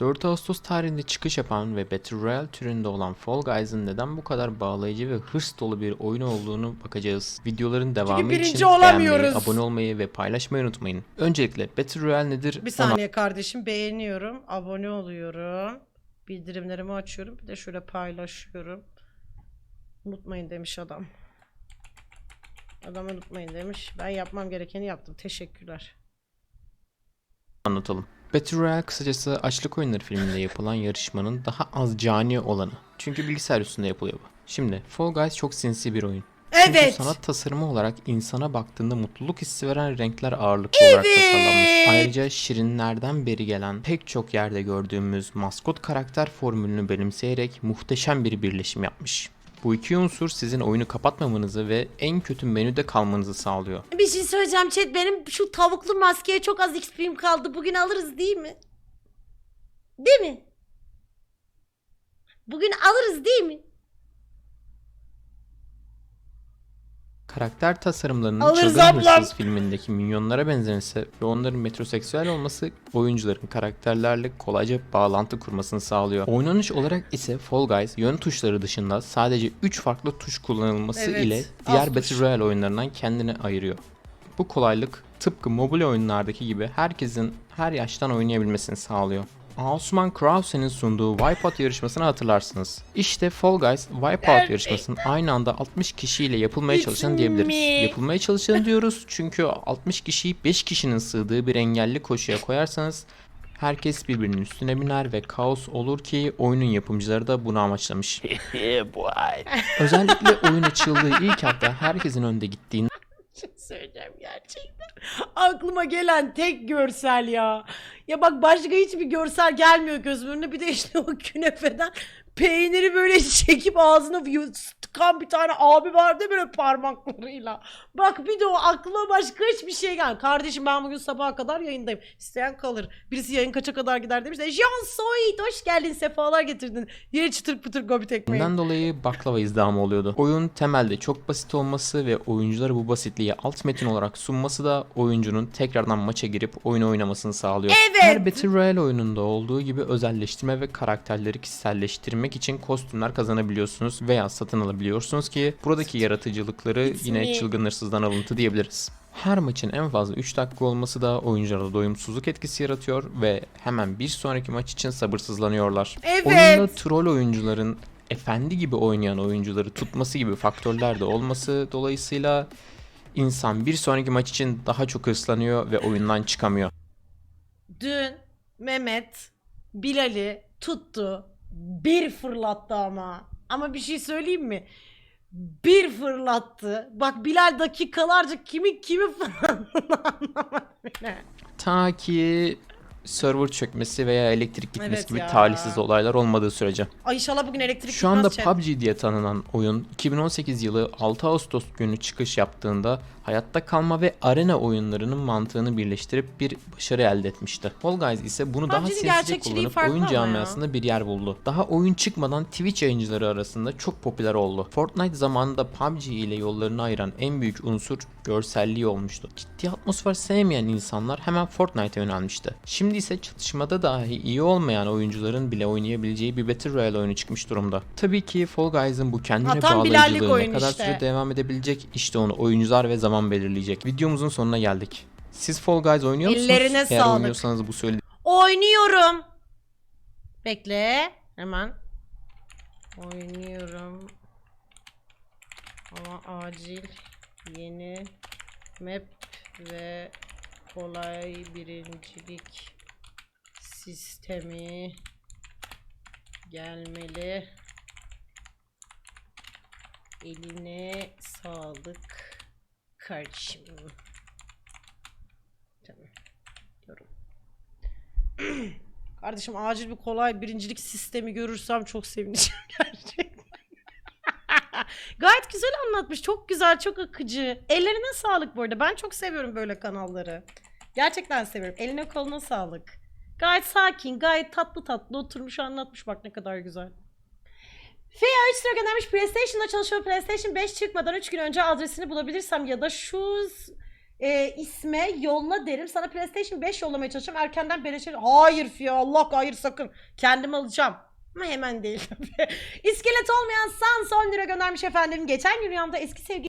4 Ağustos tarihinde çıkış yapan ve Battle Royale türünde olan Fall Guys'ın neden bu kadar bağlayıcı ve hırs dolu bir oyun olduğunu bakacağız. Videoların devamı birinci için olamıyoruz. beğenmeyi, abone olmayı ve paylaşmayı unutmayın. Öncelikle Battle Royale nedir? Bir saniye kardeşim beğeniyorum, abone oluyorum, bildirimlerimi açıyorum, bir de şöyle paylaşıyorum. Unutmayın demiş adam. Adam unutmayın demiş. Ben yapmam gerekeni yaptım. Teşekkürler. anlatalım. Battle Royale kısacası açlık oyunları filminde yapılan yarışmanın daha az cani olanı. Çünkü bilgisayar üstünde yapılıyor bu. Şimdi Fall Guys çok sinsi bir oyun. Çünkü Evet. sanat tasarımı olarak insana baktığında mutluluk hissi veren renkler ağırlıklı olarak tasarlanmış. Ayrıca şirinlerden beri gelen pek çok yerde gördüğümüz maskot karakter formülünü benimseyerek muhteşem bir birleşim yapmış. Bu iki unsur sizin oyunu kapatmamanızı ve en kötü menüde kalmanızı sağlıyor. Bir şey söyleyeceğim chat. Benim şu tavuklu maskeye çok az XP'm kaldı. Bugün alırız değil mi? Değil mi? Bugün alırız değil mi? Karakter tasarımlarının Alırız Çılgın. Hırsız filmindeki minyonlara benzemesi ve onların metroseksüel olması oyuncuların karakterlerle kolayca bağlantı kurmasını sağlıyor. Oynanış olarak ise Fall Guys yön tuşları dışında sadece 3 farklı tuş kullanılması Evet, ile diğer tuş. Battle Royale oyunlarından kendini ayırıyor. Bu kolaylık tıpkı mobil oyunlardaki gibi herkesin her yaştan oynayabilmesini sağlıyor. Osman Krause'nin sunduğu Wipeout yarışmasını hatırlarsınız. İşte Fall Guys Wipeout yarışmasının aynı anda 60 kişiyle yapılmaya çalışan diyebiliriz. mi? Yapılmaya çalışan diyoruz çünkü 60 kişiyi 5 kişinin sığdığı bir engelli koşuya koyarsanız herkes birbirinin üstüne biner ve kaos olur ki oyunun yapımcıları da bunu amaçlamış. Özellikle oyun açıldığı ilk hafta herkesin önde gittiğini söyleyeceğim gerçekten. Aklıma gelen tek görsel ya. Ya bak başka hiçbir görsel gelmiyor gözümün önüne. Bir de işte o künefeden peyniri böyle çekip ağzına tıkan bir tane abi vardı böyle parmaklarıyla. Bak bir de o aklıma başka hiçbir şey gelmiyor. Kardeşim ben bugün sabaha kadar yayındayım. İsteyen kalır. Birisi yayın kaça kadar gider demiş de John Soit hoş geldin sefalar getirdin. Yeri çıtır pıtır gobit ekmeği. Bundan dolayı baklava izdamı oluyordu. Oyun temelde çok basit olması ve oyunculara bu basitliği alt metin olarak sunması da oyuncunun tekrardan maça girip oyunu oynamasını sağlıyor. Evet. Her Battle Royale oyununda olduğu gibi özelleştirme ve karakterleri kişiselleştirmek için kostümler kazanabiliyorsunuz veya satın alabiliyorsunuz ki buradaki yaratıcılıkları yine me. çılgın hırsızdan alıntı diyebiliriz. Her maçın en fazla 3 dakika olması da oyunculara doyumsuzluk etkisi yaratıyor ve hemen bir sonraki maç için sabırsızlanıyorlar. Evet. Oyunda troll oyuncuların efendi gibi oynayan oyuncuları tutması gibi faktörler de olması dolayısıyla insan bir sonraki maç için daha çok hırslanıyor ve oyundan çıkamıyor. Dün Mehmet Bilal'i tuttu. Bir fırlattı ama. Ama bir şey söyleyeyim mi? Bir fırlattı. Bak Bilal dakikalarca kimi kimi fırlattığını anlamadı bile. Ta ki server çökmesi veya elektrik gitmesi Evet gibi ya. talihsiz olaylar olmadığı sürece. Ay inşallah bugün elektrik Şu anda chat. PUBG diye tanınan oyun 2018 yılı 6 Ağustos günü çıkış yaptığında hayatta kalma ve arena oyunlarının mantığını birleştirip bir başarı elde etmişti. Fall Guys ise bunu daha PUBG'nin sessizce gerçekçiliği kullanıp oyun ya. camiasında bir yer buldu. Daha oyun çıkmadan Twitch yayıncıları arasında çok popüler oldu. Fortnite zamanında PUBG ile yollarını ayıran en büyük unsur görselliği olmuştu. Ciddi atmosfer sevmeyen insanlar hemen Fortnite'a yönelmişti. Şimdi ise çatışmada dahi iyi olmayan oyuncuların bile oynayabileceği bir Battle Royale oyunu çıkmış durumda. Tabii ki Fall Guys'ın bu kendine bilallik bağlayıcılığı ne kadar işte. süre devam edebilecek işte onu oyuncular ve zaman belirleyecek. Videomuzun sonuna geldik. Siz Fall Guys oynuyor musunuz? Ellerine Eğer sağlık. oynuyorsanız bu söylediğim Oynuyorum. Bekle. Hemen. Oynuyorum. Ama acil yeni map ve kolay birincilik sistemi gelmeli. Eline sağlık kardeşim. Tamam. Kardeşim acil bir kolay birincilik sistemi görürsem çok sevineceğim gerçekten. Gayet güzel anlatmış. Çok güzel, çok akıcı. Ellerine sağlık bu arada. Ben çok seviyorum böyle kanalları. Gerçekten seviyorum. Eline koluna sağlık. Gayet sakin, gayet tatlı tatlı oturmuş anlatmış. Bak ne kadar güzel. Fia 3 lira göndermiş. PlayStation'da çalışıyor. PlayStation 5 çıkmadan 3 gün önce adresini bulabilirsem ya da şu e, isme yolla derim. Sana PlayStation 5 yollamaya çalışacağım. Erkenden beleşe... Hayır Fia Allah hayır sakın. Kendim alacağım. Ama hemen değil tabii. İskelet olmayan Sans 10 lira göndermiş efendim. Geçen gün rüyamda eski sevgili